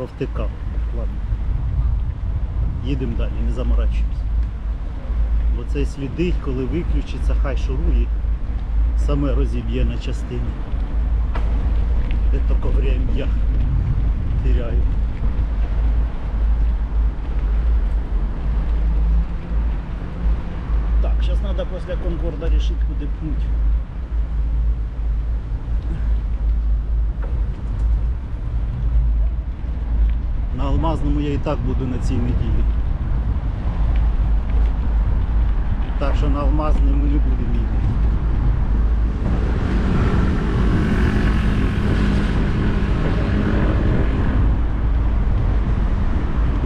Провтикав. Ладно. Їдемо далі, не заморачуємося. Бо цей слідить, коли виключиться, хай шурує, саме розіб'є на частини. Де тільки время я теряю. Так, сейчас надо после Конкорда решить, куда пнуть. На алмазному я і так буду на цій неділі. Так що на алмазному не будемо їхати.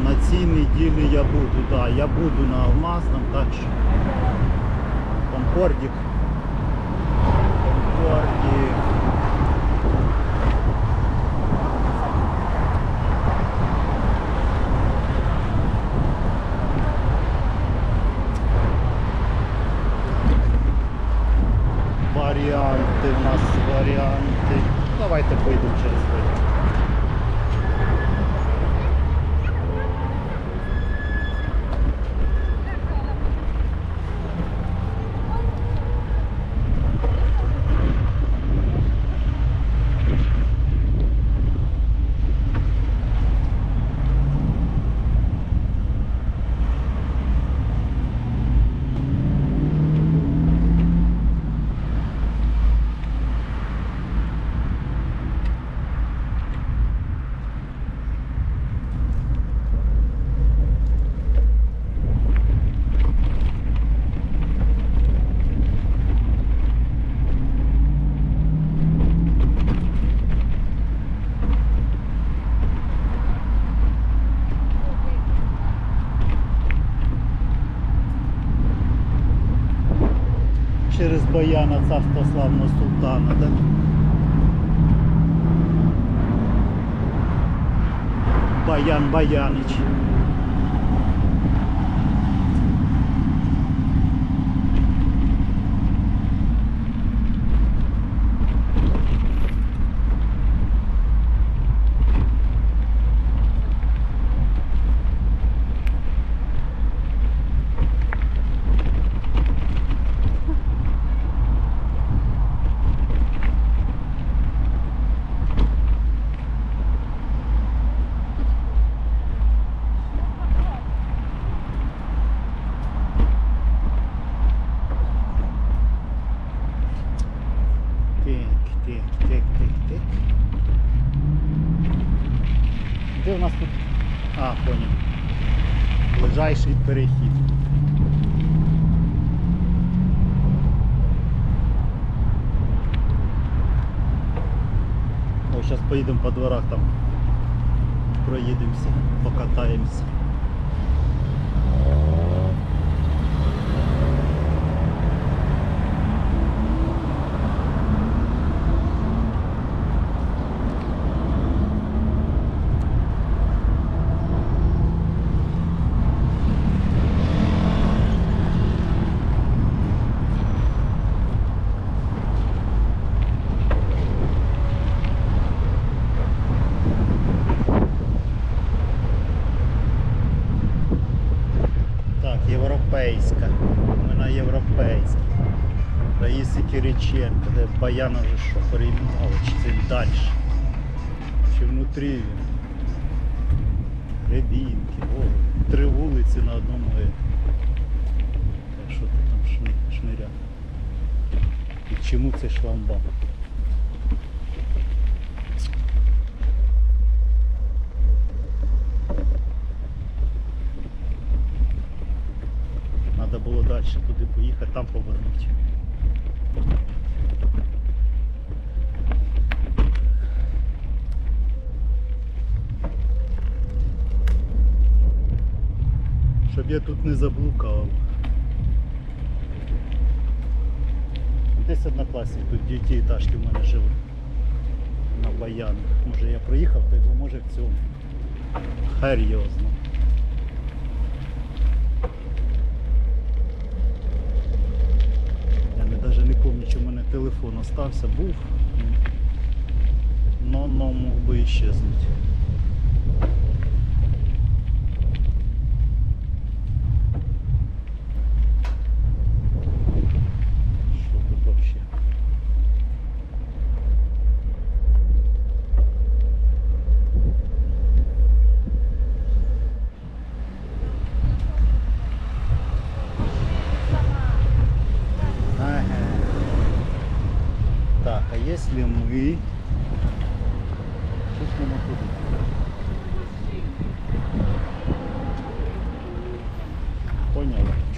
На цій неділі я буду, да, я буду на алмазному, так що Конкордик. Конкордик. Варіанти у нас варіанти. Давайте поїдемо через варіант. Баяна царство славного султана, да? Баян Баянич. Тик, тик, тик, тик, тик. Де у нас тут? А, понял. Ближайший перехід. О, зараз поїдемо по дворах там. Проїдемося, покатаємося. Так, європейська. Ми на європейській. Раїси Кириченко, де Баяна вже що, перейменували, чи це він далі? Чи внутрі він? Рябінки, три вулиці на одному. е. Так що ти там шни, шниря? І чому цей шламбам? Треба було далі туди поїхати, там повернути. Щоб я тут не заблукав. Десь однокласник, тут діти етажки в мене жили. На баян. Може я проїхав, то його може в цьому. Хер його знає. Я не, навіть не пам'ятаю, у мене телефон остався, був. Но, но мог би іщезнути.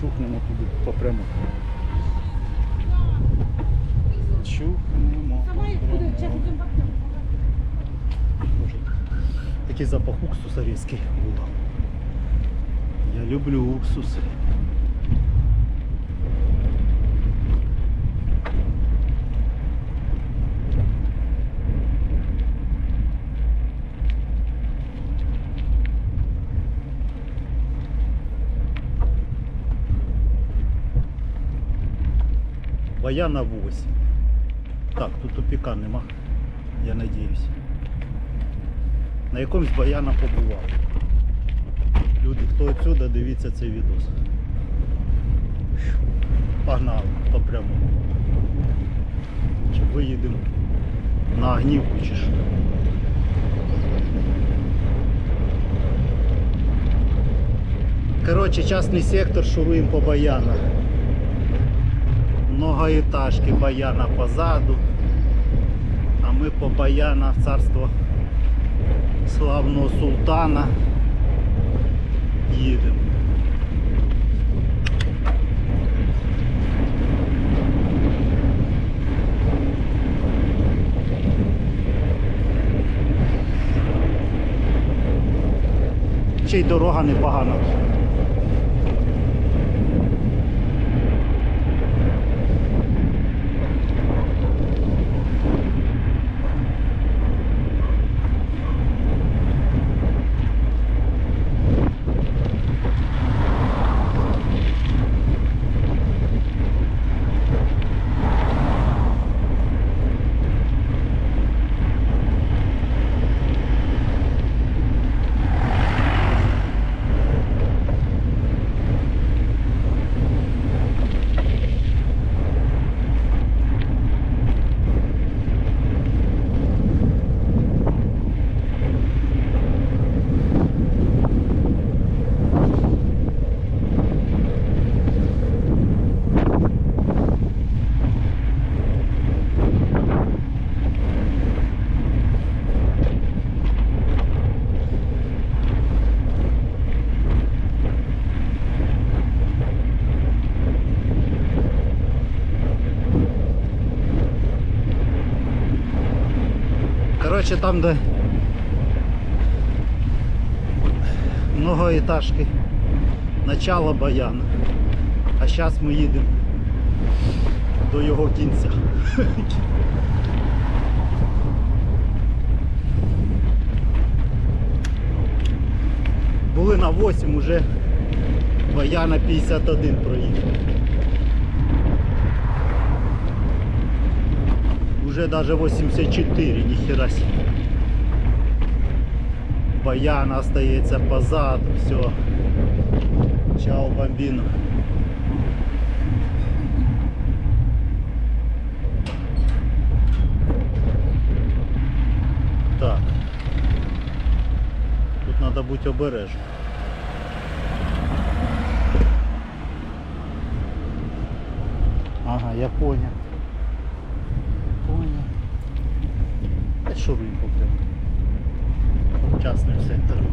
чухнемо туди попрямо. Чухнемо. Такий запах уксуса різкий був. Я люблю уксус. Баяна 8. Так, тут тупіка нема. Я надіюсь. На якомусь баяна побував. Люди, хто отсюда, дивіться цей відос. Погнали по прямому. Чи виїдемо на огнівку чи що. Коротше, частний сектор шуруємо по баянах. Многоэтажки баяна позаду. А ми по баяна в царство славного султана їдемо. Ще й дорога непогана. Короче, там, де многоэтажки, начало баяна. А зараз ми їдемо до його кінця. Були на 8, уже баяна 51 проїхав. Уже даже 84, ніхера себе. Баян остається позаду, все. Чао, бомбіно. Так. Тут треба бути обережним. Ага, я понял. Понял. Та що ви прям частним сектором.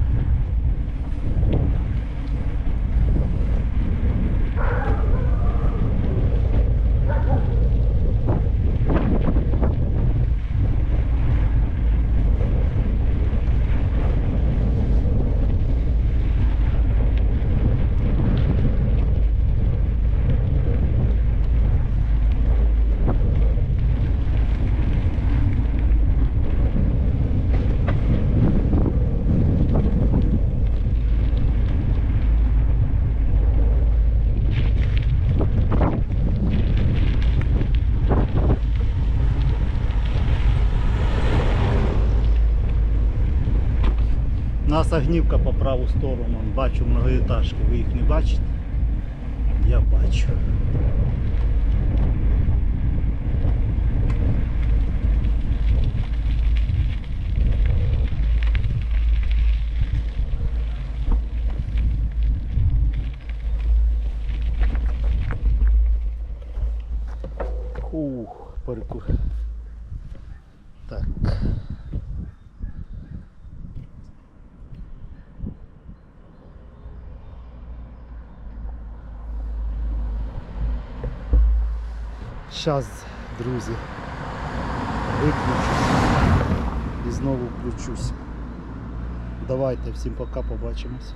Нас по праву сторону. Бачу многоэтажки. Ви їх не бачите? Я бачу. Ух, паркур. Так. Щас, друзі, виключусь і знову включусь. Давайте, всім пока, побачимось.